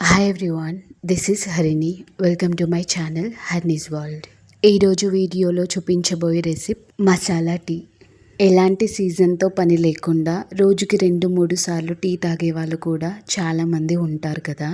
Hi everyone this is Harini welcome to my channel Harni's world ఈరోజు వీడియోలో చూపించబోయే recipe masala tea ఎలాంటి సీజన్తో పని లేకుండా రోజుకి రెండు మూడు సార్లు టీ తాగే వాళ్ళు కూడా చాలామంది ఉంటారు కదా.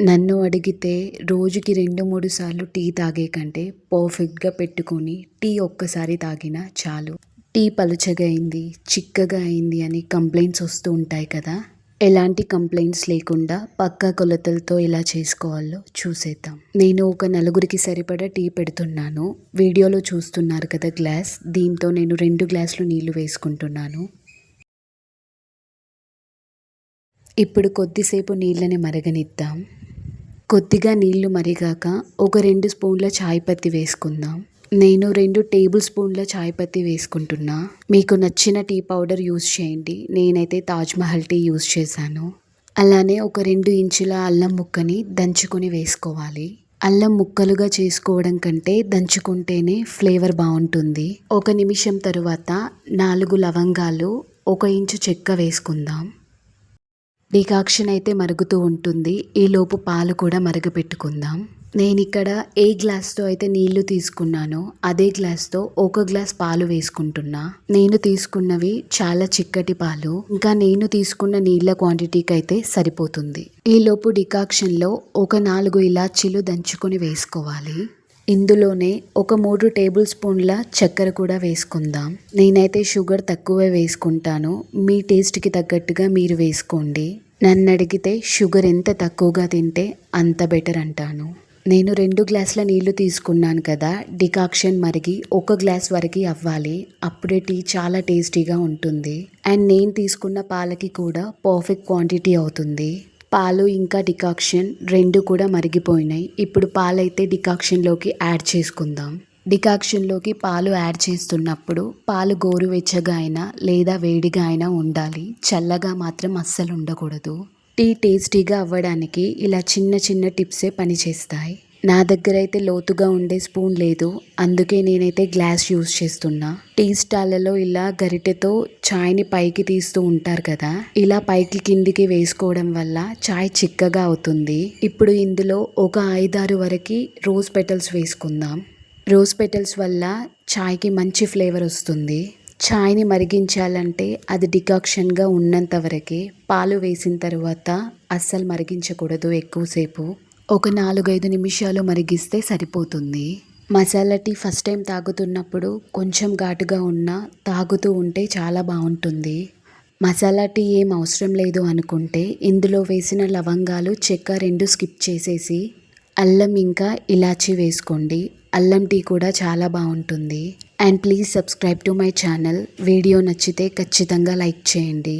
నన్ను అడిగితే రోజుకి రెండు మూడు సార్లు టీ తాగే కంటే పర్ఫెక్ట్గా పెట్టుకొని టీ ఒక్కసారి తాగినా చాలు. టీ పలుచగా అయింది చిక్కగా అయింది అని కంప్లైంట్స్ వస్తూ ఉంటాయి కదా. ఎలాంటి కంప్లైంట్స్ లేకుండా పక్కా కొలతలతో ఎలా చేసుకోవాలో చూసేద్దాం. నేను ఒక నలుగురికి సరిపడా టీ పెడుతున్నాను. వీడియోలో చూస్తున్నారు కదా గ్లాస్. దీంతో నేను రెండు గ్లాసులు నీళ్ళు వేసుకుంటున్నాను. ఇప్పుడు కొద్దిసేపు నీళ్ళని మరగనిద్దాం. కొద్దిగా నీళ్ళు మరిగాక ఒక రెండు స్పూన్ల చాయ్ పత్తి వేసుకుందాం. నేను రెండు టేబుల్ స్పూన్ల చాయ్ పత్తి వేసుకుంటున్నా. మీకు నచ్చిన టీ పౌడర్ యూస్ చేయండి. నేనైతే తాజ్ మహల్ టీ యూస్ చేశాను. అలానే ఒక రెండు ఇంచుల అల్లం ముక్కని దంచుకొని వేసుకోవాలి. అల్లం ముక్కలుగా చేసుకోవడం కంటే దంచుకుంటేనే ఫ్లేవర్ బాగుంటుంది. ఒక నిమిషం తరువాత నాలుగు లవంగాలు ఒక ఇంచు చెక్క వేసుకుందాం. డికాక్షన్ అయితే మరుగుతూ ఉంటుంది. ఈలోపు పాలు కూడా మరుగుపెట్టుకుందాం. నేను ఇక్కడ ఏ గ్లాస్తో అయితే నీళ్ళు తీసుకున్నానో అదే గ్లాస్తో ఒక గ్లాస్ పాలు వేసుకుంటున్నా. నేను తీసుకున్నవి చాలా చిక్కటి పాలు. ఇంకా నేను తీసుకున్న నీళ్ళ క్వాంటిటీకి అయితే సరిపోతుంది. ఈలోపు డికాక్షన్లో ఒక నాలుగు ఇలాచీలు దంచుకొని వేసుకోవాలి. ఇందులోనే ఒక మూడు టేబుల్ స్పూన్ల చక్కెర కూడా వేసుకుందాం. నేనైతే షుగర్ తక్కువే వేసుకుంటాను. మీ టేస్ట్కి తగ్గట్టుగా మీరు వేసుకోండి. నన్ను అడిగితే షుగర్ ఎంత తక్కువగా తింటే అంత బెటర్ అంటాను. నేను రెండు గ్లాసుల నీళ్ళు తీసుకున్నాను కదా డికాక్షన్ మరిగి ఒక గ్లాస్ వరకు అవ్వాలి. అప్పుడే టీ చాలా టేస్టీగా ఉంటుంది. అండ్ నేను తీసుకున్న పాలకి కూడా పర్ఫెక్ట్ క్వాంటిటీ అవుతుంది. పాలు ఇంకా డికాక్షన్ రెండు కూడా మరిగిపోయినాయి. ఇప్పుడు పాలైతే డికాక్షన్లోకి యాడ్ చేసుకుందాం. డికాక్షన్లోకి పాలు యాడ్ చేస్తున్నప్పుడు పాలు గోరువెచ్చగా అయినా లేదా వేడిగా అయినా ఉండాలి. చల్లగా మాత్రం అస్సలు ఉండకూడదు. టీ టేస్టీగా అవ్వడానికి ఇలా చిన్న చిన్న టిప్సే పనిచేస్తాయి. నా దగ్గర అయితే లోతుగా ఉండే స్పూన్ లేదు. అందుకే నేనైతే గ్లాస్ యూస్ చేస్తున్నా. టీ స్టాళ్ళలో ఇలా గరిటెతో చాయ్ని పైకి తీస్తూ ఉంటారు కదా ఇలా పైకి కిందికి వేసుకోవడం వల్ల చాయ్ చిక్కగా అవుతుంది. ఇప్పుడు ఇందులో ఒక ఐదారు వరకు రోజ్ పెటల్స్ వేసుకుందాం. రోజ్ పెటల్స్ వల్ల చాయ్కి మంచి ఫ్లేవర్ వస్తుంది. ఛాయ్ని మరిగించాలంటే అది డికాక్షన్గా ఉన్నంత వరకే పాలు వేసిన తర్వాత అస్సలు మరిగించకూడదు ఎక్కువసేపు. ఒక నాలుగైదు నిమిషాలు మరిగిస్తే సరిపోతుంది. మసాలా టీ ఫస్ట్ టైం తాగుతున్నప్పుడు కొంచెం ఘాటుగా ఉన్నా తాగుతూ ఉంటే చాలా బాగుంటుంది. మసాలా టీ ఏం అవసరం లేదు అనుకుంటే ఇందులో వేసిన లవంగాలు చెక్క రెండు స్కిప్ చేసేసి అల్లం ఇంకా ఇలాచీ వేసుకోండి. అల్లం టీ కూడా చాలా బాగుంటుంది. And please subscribe to my channel video నచ్చితే ఖచ్చితంగా లైక్ చేయండి.